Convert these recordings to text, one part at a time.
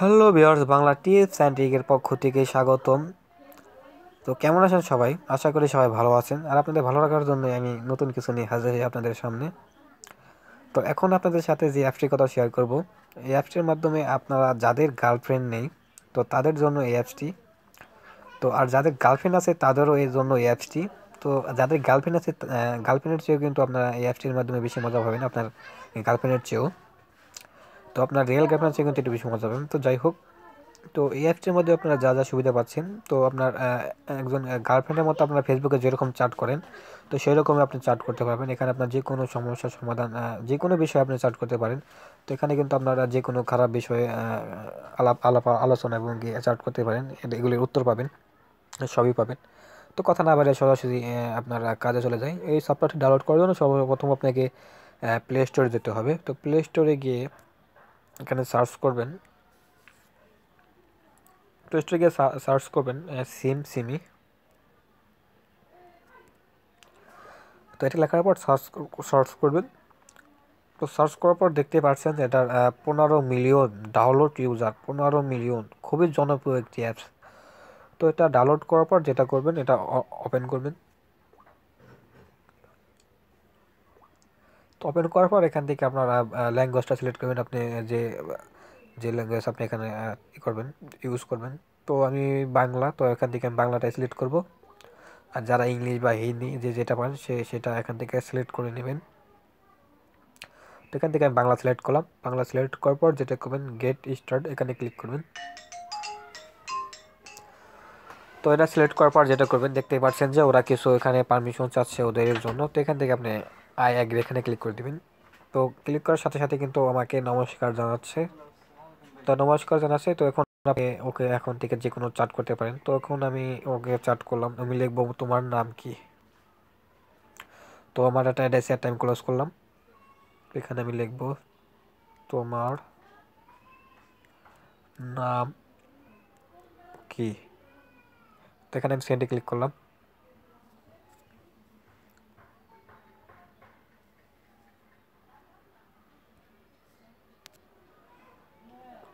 Hello বিয়ার্স Bangla tips and ট্রিকের পক্ষ থেকে স্বাগতম। তো কেমন আছেন সবাই? আশা করি সবাই ভালো আছেন। আর আপনাদের ভালো রাখার জন্য আমি নতুন কিছু নিয়ে হাজির হই আপনাদের সামনে। তো এখন আপনাদের সাথে যে অ্যাপসটির কথা শেয়ার করব, এই অ্যাপসটির মাধ্যমে আপনারা যাদের গার্লফ্রেন্ড নেই, তো তাদের জন্য এই অ্যাপসটি। তো আর যাদের গার্লফ্রেন্ড আছে, তাদেরও এর জন্য এই অ্যাপসটি। তো যাদের গার্লফ্রেন্ড আছে গার্লফ্রেন্ডের চেয়েও কিন্তু আপনারা এই অ্যাপসটির মাধ্যমে বেশি মজা পাবেন আপনার গার্লফ্রেন্ডের চেয়েও। তো আপনার রিয়েল গার্লফ্রেন্ড চেয়ে কিন্তু একটু বেশি মজা পাবেন। তো যাই হোক, তো এই অ্যাপসটির মধ্যে আপনারা যা যা সুবিধা পাচ্ছেন, তো আপনার একজন গার্লফ্রেন্ডের মতো আপনারা ফেসবুকে যেরকম চাট করেন, তো সেই রকমই আপনি চাট করতে পারবেন। এখানে আপনার যে কোনো সমস্যার সমাধান যে কোনো বিষয়ে আপনি চাট করতে পারেন। তো এখানে কিন্তু আপনারা যে কোনো খারাপ বিষয়ে আলাপ আলাপ, আলোচনা এবং চাট করতে পারেন। এগুলির উত্তর পাবেন, সবই পাবেন। তো কথা না বাড়ে সরাসরি আপনার কাজে চলে যায় এই সফটওয়্যারটি ডাউনলোড করার জন্য সর্বপ্রথম আপনাকে প্লে স্টোরে যেতে হবে। তো প্লে স্টোরে গিয়ে এখানে সার্চ করবেন। প্লে স্টোরে গিয়ে সার্চ করবেন সিম সিমি তো এটা লেখার পর সার্চ সার্চ করবেন। তো সার্চ করার পর দেখতে পাচ্ছেন এটার পনেরো মিলিয়ন ডাউনলোড ইউজার পনেরো মিলিয়ন খুবই জনপ্রিয় একটি অ্যাপস তো এটা ডাউনলোড করার পর যেটা করবেন, এটা ওপেন করবেন। তো ওপেন করার পর এখান থেকে আপনারা ল্যাঙ্গুয়েজটা সিলেক্ট করবেন। আপনি যে যে ল্যাঙ্গুয়েজ আপনি এখানে ই করবেন ইউজ করবেন। তো আমি বাংলা, তো এখান থেকে আমি বাংলাটাই সিলেক্ট করব। আর যারা ইংলিশ বা হিন্দি যে যেটা পারেন, সে, সেটা এখান থেকে সিলেক্ট করে নেবেন। তো এখান থেকে আমি বাংলা সিলেক্ট করলাম। বাংলা সিলেক্ট করার পর যেটা করবেন গেট স্টার্ট এখানে ক্লিক করবেন। তো এটা সিলেক্ট করার পর যেটা করবেন, দেখতেই পাচ্ছেন যে ওরা কিছু এখানে পারমিশন চাচ্ছে ওদের জন্য। তো এখান থেকে আপনি আই অ্যাগ্রি এখানে ক্লিক করে দেবেন। তো ক্লিক করার সাথে সাথে কিন্তু আমাকে নমস্কার জানাচ্ছে। তো নমস্কার জানাচ্ছে, তো এখন আপনি ওকে এখন থেকে যে কোনো চাট করতে পারেন। তো এখন আমি ওকে চাট করলাম, আমি লিখব তোমার নাম কি? তো আমার একটা অ্যাড্রেস একটা ক্লোজ করলাম। এখানে আমি লিখব তোমার নাম কি? তো এখানে আমি সেন্ডে ক্লিক করলাম।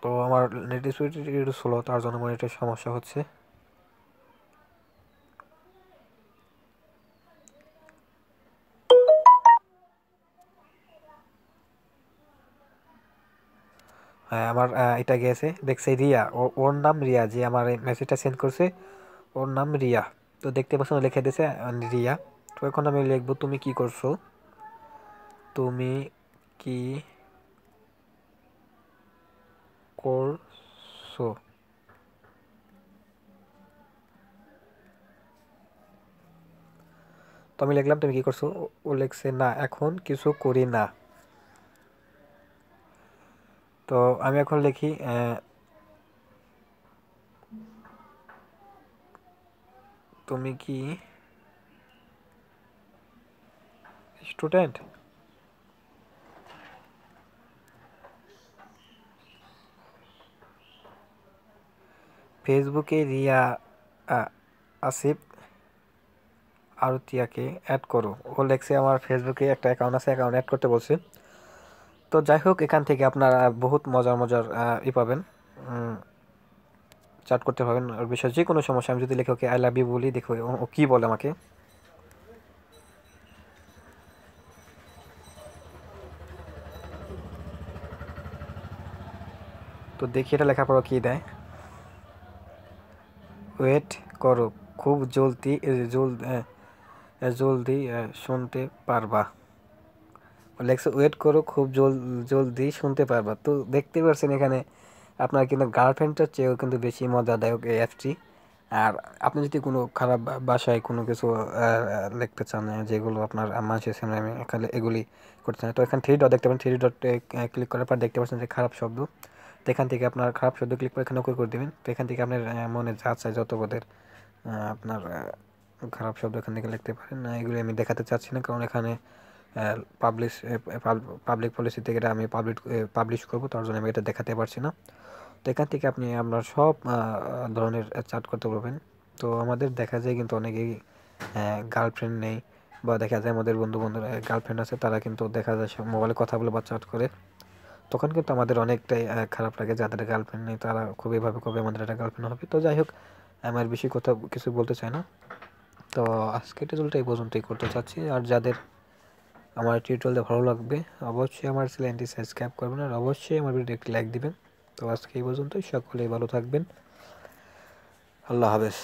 তো আমার নেট স্পিড একটু স্লো তার জন্য আমার এটা সমস্যা হচ্ছে। হ্যাঁ আমার এটা গেছে দেখছে রিয়া ওর নাম রিয়া, যে আমার এই মেসেজটা সেন্ড করছে, ওর নাম রিয়া। তো দেখতে পাচ্ছেন লিখে দিয়েছে রিয়া। তো এখন আমি লিখব, তুমি কি করছ? তুমি কি করছ? তো আমি লিখলাম, তুমি কি করছ? ও লিখছে, না, এখন কিছু করি না। তো আমি এখন লিখি তুমি কি স্টুডেন্ট ফেসবুকে রিয়া আসিফ আরতিয়াকে অ্যাড করো। ও লেখছে, আমার ফেসবুকে একটা অ্যাকাউন্ট আছে অ্যাকাউন্ট অ্যাড করতে বলছে। তো যাই হোক, এখান থেকে আপনারা বহুত মজার মজার ই পাবেন। চাট করতে পারবেন। ওর বিষয়ে যে কোনো সমস্যা, আমি যদি লিখে ওকে আই লাভ ইউ বলি, দেখো, ও কী বলে আমাকে। তো দেখি এটা লেখার পর কী দেয়। ওয়েট করো, খুব জলদি জলদি শুনতে পারবা। লেখছে ওয়েট করো, খুব জল, জলদি শুনতে পারবা। তো দেখতে পাচ্ছেন এখানে, আপনার কিন্তু গার্লফ্রেন্ডটার চেয়েও কিন্তু বেশি মজাদায়ক এই অ্যাপটি আর আপনি যদি কোনো খারাপ বাসায় কোনো কিছু লিখতে চান যেগুলো আপনার মানুষের সামনে আমি এখানে এগুলি করতে চান, তো এখানে থ্রি ডট দেখতে পারেন থ্রি ডটে ক্লিক করার পর দেখতে পাচ্ছেন যে খারাপ শব্দ। তো এখান থেকে আপনার খারাপ শব্দ ক্লিক করে এখানে ওকে করে দেবেন। তো এখান থেকে আপনার মনে যা চায় যত বোধের আপনার খারাপ শব্দ এখান থেকে লিখতে পারেন। না, এগুলি আমি দেখাতে চাচ্ছি না, কারণ এখানে পাবলিশ পাবলিক পলিসি থেকে এটা আমি পাবলিক পাবলিশ করব, তার জন্য আমি এটা দেখাতে পারছি না। তো এখান থেকে আপনি আপনার সব ধরনের চাট করতে পারবেন। তো আমাদের দেখা যায় কিন্তু অনেকেই গার্লফ্রেন্ড নেই, বা দেখা যায় আমাদের বন্ধু বান্ধব গার্লফ্রেন্ড আছে, তারা কিন্তু দেখা যায় মোবাইলে কথা বলে বা চাট করে। তখন কিন্তু আমাদের অনেকটাই খারাপ লাগে যাদের গার্লফ্রেন্ড নেই, তারা খুবই ভাবে কবে আমাদের একটা গার্লফ্রেন্ড হবে। তো যাই হোক, আমি আর বেশি কথা কিছু বলতে চাই না। তো আজকে টিউটোরিয়ালটা এই পর্যন্তই করতে চাচ্ছি। আর যাদের আমার টিউটোরিয়ালটা ভালো লাগবে, অবশ্যই আমার চ্যানেলটি সাবস্ক্রাইব করবেন আর অবশ্যই আমার ভিডিও একটি লাইক দিবেন। তো আজকে এই পর্যন্তই, সকলেই ভালো থাকবেন। আল্লাহ হাফেজ।